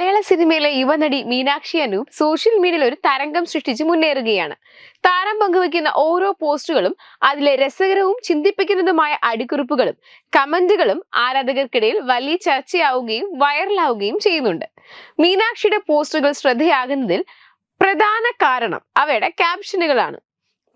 മലയാള സിനിമയിലെ യുവനടി മീനാക്ഷി അനൂപ് സോഷ്യൽ മീഡിയയിൽ ഒരു തരംഗം സൃഷ്ടിച്ച് മുന്നേറുകയാണ്. താരം പങ്കുവയ്ക്കുന്ന ഓരോ പോസ്റ്റുകളും അതിലെ രസകരവും ചിന്തിപ്പിക്കുന്നതുമായ അടിക്കുറിപ്പുകളും കമന്റുകളും ആരാധകർക്കിടയിൽ വലിയ ചർച്ചയാവുകയും വൈറലാവുകയും ചെയ്യുന്നുണ്ട്. മീനാക്ഷിയുടെ പോസ്റ്റുകൾ ശ്രദ്ധയാകുന്നതിൽ പ്രധാന കാരണം അവയുടെ ക്യാപ്ഷനുകളാണ്.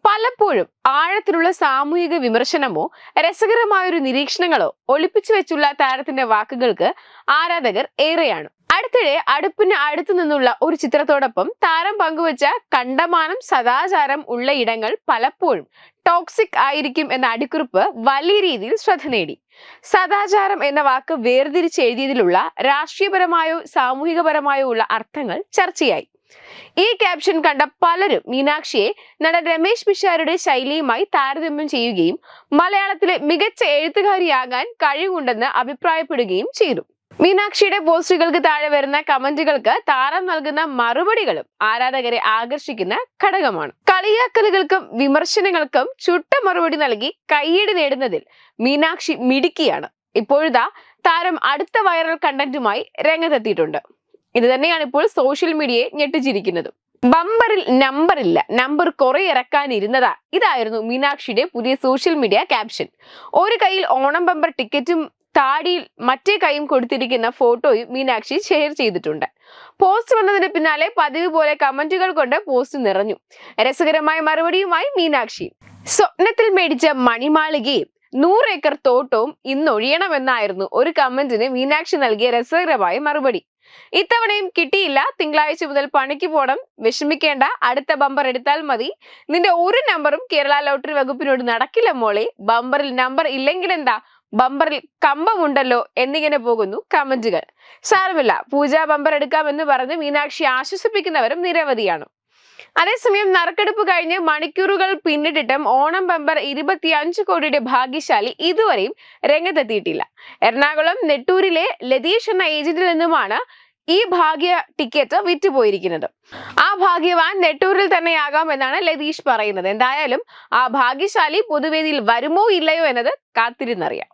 പലപ്പോഴും ആഴത്തിലുള്ള സാമൂഹിക വിമർശനമോ രസകരമായൊരു നിരീക്ഷണങ്ങളോ ഒളിപ്പിച്ചു വെച്ചുള്ള താരത്തിന്റെ വാക്കുകൾക്ക് ആരാധകർ ഏറെയാണ്. അടുത്തിടെ അടുപ്പിന് അടുത്തു നിന്നുള്ള ഒരു ചിത്രത്തോടൊപ്പം താരം പങ്കുവച്ച കണ്ടമാനം സദാചാരം ഉള്ള ഇടങ്ങൾ പലപ്പോഴും ടോക്സിക് ആയിരിക്കും എന്ന അടിക്കുറിപ്പ് വലിയ രീതിയിൽ ശ്രദ്ധ നേടി. സദാചാരം എന്ന വാക്ക് വേർതിരിച്ച് എഴുതിയതിലുള്ള രാഷ്ട്രീയപരമായോ സാമൂഹികപരമായോ ഉള്ള അർത്ഥങ്ങൾ ചർച്ചയായി. ഈ ക്യാപ്ഷൻ കണ്ട പലരും മീനാക്ഷിയെ നടൻ രമേശ് പിഷാരുടെ ശൈലിയുമായി താരതമ്യം ചെയ്യുകയും മലയാളത്തിലെ മികച്ച എഴുത്തുകാരിയാകാൻ കഴിവുണ്ടെന്ന് അഭിപ്രായപ്പെടുകയും ചെയ്തു. മീനാക്ഷിയുടെ പോസ്റ്റുകൾക്ക് താഴെ വരുന്ന കമന്റുകൾക്ക് താരം നൽകുന്ന മറുപടികളും ആരാധകരെ ആകർഷിക്കുന്ന ഘടകമാണ്. കളിയാക്കലുകൾക്കും വിമർശനങ്ങൾക്കും ചുട്ട മറുപടി നൽകി കയ്യടി നേടുന്നതിൽ മീനാക്ഷി മിടുക്കിയാണ്. ഇപ്പോഴിതാ താരം അടുത്ത വൈറൽ കണ്ടന്റുമായി രംഗത്തെത്തിയിട്ടുണ്ട്. ഇത് തന്നെയാണ് ഇപ്പോൾ സോഷ്യൽ മീഡിയയെ ഞെട്ടിച്ചിരിക്കുന്നത്. ബമ്പറിൽ നമ്പർ ഇല്ല. നമ്പർ കുറെ ഇറക്കാനിരുന്നതാ ഇതായിരുന്നു മീനാക്ഷിയുടെ പുതിയ സോഷ്യൽ മീഡിയ ക്യാപ്ഷൻ ഒരു കയ്യിൽ ഓണം ബമ്പർ ടിക്കറ്റും താടിയിൽ മറ്റേ കൈയും കൊടുത്തിരിക്കുന്ന ഫോട്ടോയും മീനാക്ഷി ഷെയർ ചെയ്തിട്ടുണ്ട്. പോസ്റ്റ് വന്നതിന് പിന്നാലെ പതിവ് പോലെ കമന്റുകൾ കൊണ്ട് പോസ്റ്റ് നിറഞ്ഞു. രസകരമായ മറുപടിയുമായി മീനാക്ഷി. സ്വപ്നത്തിൽ മേടിച്ച മണിമാളികയും നൂറ് ഏക്കർ തോട്ടവും ഇന്നൊഴിയണമെന്നായിരുന്നു ഒരു കമന്റിന് മീനാക്ഷി നൽകിയ രസകരമായ മറുപടി. ഇത്തവണയും കിട്ടിയില്ല. തിങ്കളാഴ്ച മുതൽ പണിക്ക് പോണം. വിഷമിക്കേണ്ട. അടുത്ത ബമ്പർ എടുത്താൽ മതി. നിന്റെ ഒരു നമ്പറും കേരള ലോട്ടറി വകുപ്പിനോട് നടക്കില്ല മോളെ. ബമ്പറിൽ നമ്പർ ഇല്ലെങ്കിൽ എന്താ? ബമ്പറിൽ കമ്പമുണ്ടല്ലോ എന്നിങ്ങനെ പോകുന്നു കമന്റുകൾ. സാരമില്ല പൂജാ ബമ്പർ എടുക്കാമെന്ന് പറഞ്ഞ് മീനാക്ഷി ആശ്വസിപ്പിക്കുന്നവരും നിരവധിയാണ്. അതേസമയം നറുക്കെടുപ്പ് കഴിഞ്ഞ് മണിക്കൂറുകൾ പിന്നിട്ടിട്ടും ഓണം ബമ്പർ ഇരുപത്തി ഇരുപത്തിയഞ്ച് കോടിയുടെ ഭാഗ്യശാലി ഇതുവരെയും രംഗത്തെത്തിയിട്ടില്ല. എറണാകുളം നെട്ടൂരിലെ ലതീഷ് എന്ന ഏജന്റിൽ നിന്നുമാണ് ഈ ഭാഗ്യ ടിക്കറ്റ് വിറ്റുപോയിരിക്കുന്നത്. ആ ഭാഗ്യവാൻ നെട്ടൂരിൽ തന്നെയാകാം എന്നാണ് ലതീഷ് പറയുന്നത്. എന്തായാലും ആ ഭാഗ്യശാലി പൊതുവേദിയിൽ വരുമോ ഇല്ലയോ എന്നത് കാത്തിരുന്നറിയാം.